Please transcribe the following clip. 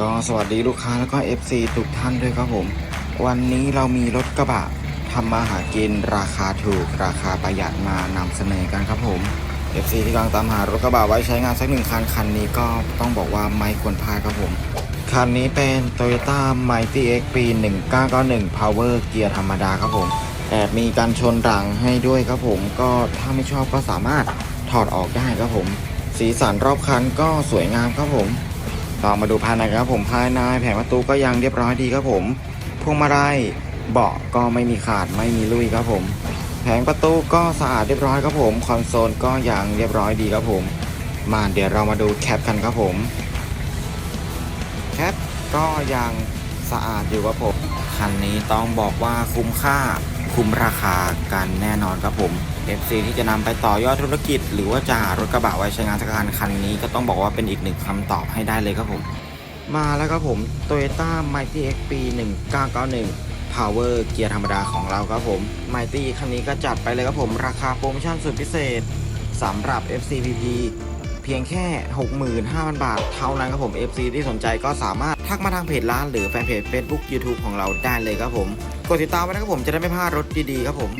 ก็สวัสดีลูกค้าแล้วก็ FC ทุกท่านด้วยครับผม วันนี้เรามีรถกระบะทำมาหากินราคาถูก ราคาประหยัดมานำเสนอกันครับผม FC ที่กำลังตามหารถกระบะไว้ใช้งานสักหนึ่งคันคันนี้ก็ต้องบอกว่าไม่ควรพลาดครับผม คันนี้เป็น Toyota Mighty X ปี1991 Power เกียร์ธรรมดาครับผมแอบมีการชนหลังให้ด้วยครับผม ก็ถ้าไม่ชอบก็สามารถถอดออกได้ครับผม สีสันรอบคันก็สวยงามครับผม ต่อมาดูภายในครับผมภายในแผงประตูก็ยังเรียบร้อยดีครับผมพวงมาลัยเบาะก็ไม่มีขาดไม่มีลุยครับผม แผงประตูก็สะอาดเรียบร้อยครับผมคอนโซลก็ยังเรียบร้อยดีครับผม มาเดี๋ยวเรามาดูแคปกันครับผมแคปก็ยังสะอาดอยู่ครับผมคันนี้ต้องบอกว่าคุ้มค่าคุ้มราคากันแน่นอนครับผม FC ที่จะนำไปต่อยอดธุรกิจ หรือว่าจะหารถกระบะไว้ใช้งานสักคันคันนี้ก็ต้องบอกว่าเป็นอีกหนึ่งคำตอบให้ได้เลยครับผม มาแล้วครับผม Toyota Mighty X ปี1991 Power เกียร์ธรรมดาของเราครับผม Mighty คันนี้ก็จัดไปเลยครับผม ราคาโปรโมชั่นสุดพิเศษสำหรับ FCPP เพียงแค่ 65,000 บาท เท่านั้นครับผม FC ที่สนใจก็สามารถทักมาทางเพจร้าน หรือแฟนเพจ Facebook YouTube ของเราได้เลยครับผม กดติดตามไว้นะครับผมจะได้ไม่พลาดรถดีๆครับผม